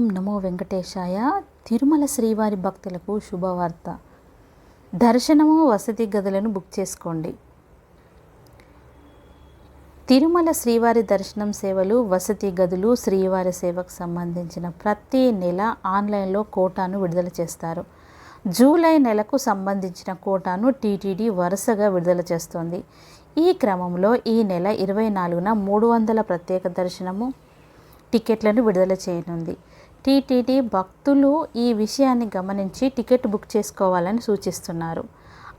ఓం నమో వెంకటేశాయ. తిరుమల శ్రీవారి భక్తులకు శుభవార్త. దర్శనము వసతి గదులను బుక్ చేసుకోండి. తిరుమల శ్రీవారి దర్శనం సేవలు వసతి గదులు శ్రీవారి సేవకు సంబంధించిన ప్రతి నెల ఆన్లైన్లో కోటాను విడుదల చేస్తారు. జూలై నెలకు సంబంధించిన కోటాను టీటీడీ వరుసగా విడుదల చేస్తోంది. ఈ క్రమంలో ఈ నెల ఇరవై నాలుగున మూడు వందల ప్రత్యేక దర్శనము టికెట్లను విడుదల చేయనుంది. టీటీడీ భక్తులు ఈ విషయాన్ని గమనించి టికెట్ బుక్ చేసుకోవాలని సూచిస్తున్నారు.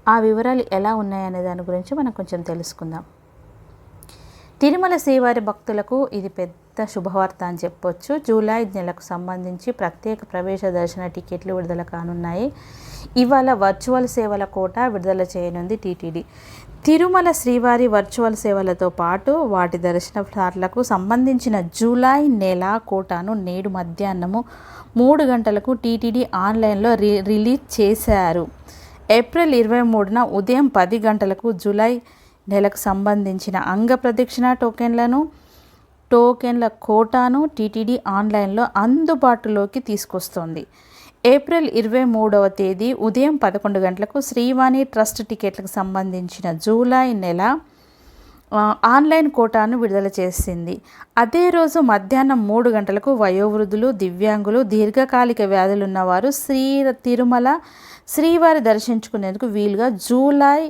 ఆ వివరాలు ఎలా ఉన్నాయనే దాని గురించి మనం కొంచెం తెలుసుకుందాం. తిరుమల శ్రీవారి భక్తులకు ఇది పెద్ద శుభవార్త అని చెప్పొచ్చు. జూలై నెలకు సంబంధించి ప్రత్యేక ప్రవేశ దర్శన టికెట్లు విడుదల కానున్నాయి. ఇవాళ వర్చువల్ సేవల కోట విడుదల చేయనుంది టీటీడీ. తిరుమల శ్రీవారి వర్చువల్ సేవలతో పాటు వాటి దర్శన ఫ్లాట్లకు సంబంధించిన జూలై నెల కోటాను నేడు మధ్యాహ్నము మూడు గంటలకు టీటీడీ ఆన్లైన్లో రి రిలీజ్ చేశారు. ఏప్రిల్ ఇరవై మూడున ఉదయం పది గంటలకు జూలై నెలకు సంబంధించిన అంగ ప్రదక్షిణ టోకెన్లను టోకెన్ల కోటాను టీటీడీ ఆన్లైన్లో అందుబాటులోకి తీసుకొస్తోంది. ఏప్రిల్ ఇరవై మూడవ తేదీ ఉదయం పదకొండు గంటలకు శ్రీవాణి ట్రస్ట్ టికెట్లకు సంబంధించిన జూలై నెల ఆన్లైన్ కోటాను విడుదల చేసింది. అదే రోజు మధ్యాహ్నం మూడు గంటలకు వయోవృద్ధులు దివ్యాంగులు దీర్ఘకాలిక వ్యాధులు ఉన్నవారు శ్రీ తిరుమల శ్రీవారి దర్శించుకునేందుకు వీలుగా జూలై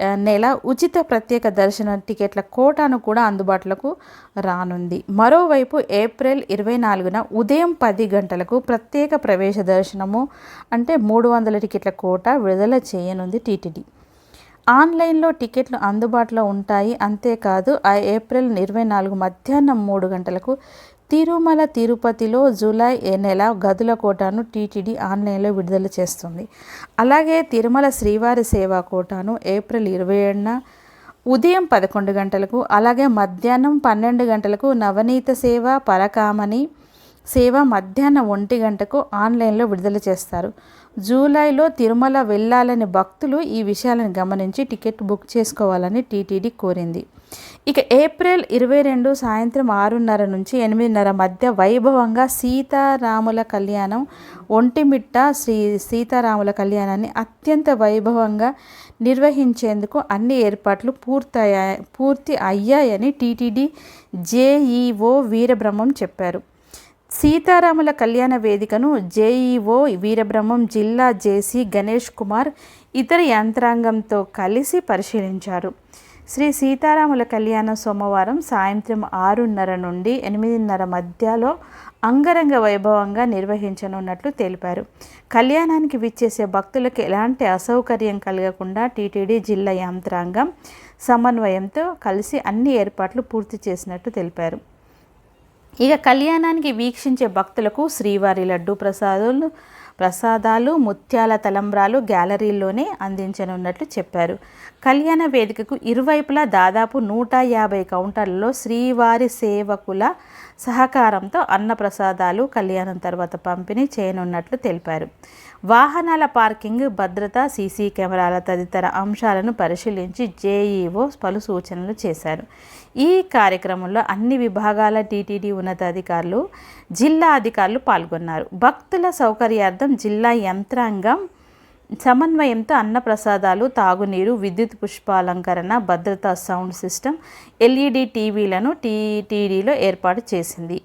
నెల ఉచిత ప్రత్యేక దర్శన టికెట్ల కోటాను కూడా అందుబాటులోకి రానుంది. మరోవైపు ఏప్రిల్ ఇరవై నాలుగున ఉదయం పది గంటలకు ప్రత్యేక ప్రవేశ దర్శనము అంటే మూడు వందల టికెట్ల కోట విడుదల చేయనుంది టీటీడీ. ఆన్లైన్లో టికెట్లు అందుబాటులో ఉంటాయి. అంతేకాదు ఆ ఏప్రిల్ ఇరవై నాలుగు మధ్యాహ్నం మూడు గంటలకు తిరుమల తిరుపతిలో జూలై నెల గదుల కోటాను టీటీడీ ఆన్లైన్లో విడుదల చేస్తుంది. అలాగే తిరుమల శ్రీవారి సేవా కోటాను ఏప్రిల్ ఇరవై ఏడున ఉదయం పదకొండు గంటలకు అలాగే మధ్యాహ్నం పన్నెండు గంటలకు నవనీత సేవ పరకామని సేవ మధ్యాహ్నం ఒంటి గంటకు ఆన్లైన్లో విడుదల చేస్తారు. జూలైలో తిరుమల వెళ్ళాలని భక్తులు ఈ విషయాలను గమనించి టికెట్ బుక్ చేసుకోవాలని టీటీడీ కోరింది. ఇక ఏప్రిల్ ఇరవై రెండు సాయంత్రం ఆరున్నర నుంచి ఎనిమిదిన్నర మధ్య వైభవంగా సీతారాముల కళ్యాణం ఒంటిమిట్ట శ్రీ సీతారాముల కళ్యాణాన్ని అత్యంత వైభవంగా నిర్వహించేందుకు అన్ని ఏర్పాట్లు పూర్తయ్యా పూర్తి అయ్యాయని టీటీడీ జేఈఓ వీరబ్రహ్మం చెప్పారు. సీతారాముల కళ్యాణ వేదికను జేఈఓ వీరబ్రహ్మం జిల్లా జేసీ గణేష్ కుమార్ ఇతర యంత్రాంగంతో కలిసి పరిశీలించారు. శ్రీ సీతారాముల కళ్యాణం సోమవారం సాయంత్రం ఆరున్నర నుండి ఎనిమిదిన్నర మధ్యలో అంగరంగ వైభవంగా నిర్వహించనున్నట్లు తెలిపారు. కళ్యాణానికి విచ్చేసే భక్తులకు ఎలాంటి అసౌకర్యం కలగకుండా టీటీడీ జిల్లా యంత్రాంగం సమన్వయంతో కలిసి అన్ని ఏర్పాట్లు పూర్తి చేసినట్టు తెలిపారు. ఇక కళ్యాణానికి వీక్షించే భక్తులకు శ్రీవారి లడ్డు ప్రసాదాలు ప్రసాదాలు ముత్యాల తలంబ్రాలు గ్యాలరీల్లోనే అందించనున్నట్లు చెప్పారు. కళ్యాణ వేదికకు ఇరువైపులా దాదాపు నూట యాభై కౌంటర్లలో శ్రీవారి సేవకుల సహకారంతో అన్నప్రసాదాలు కళ్యాణం తర్వాత పంపిణీ చేయనున్నట్లు తెలిపారు. వాహనాల పార్కింగ్ భద్రత సీసీ కెమెరాల తదితర అంశాలను పరిశీలించి జేఈఓ పలు సూచనలు చేశారు. ఈ కార్యక్రమంలో అన్ని విభాగాల టీటీడీ ఉన్నతాధికారులు జిల్లా అధికారులు పాల్గొన్నారు. భక్తుల సౌకర్యార్థం జిల్లా యంత్రాంగం సమన్వయంతో అన్నప్రసాదాలు తాగునీరు విద్యుత్ పుష్పాలంకరణ భద్రతా సౌండ్ సిస్టమ్ ఎల్ఈడి టీవీలను టీటీడీలో ఏర్పాటు చేసింది.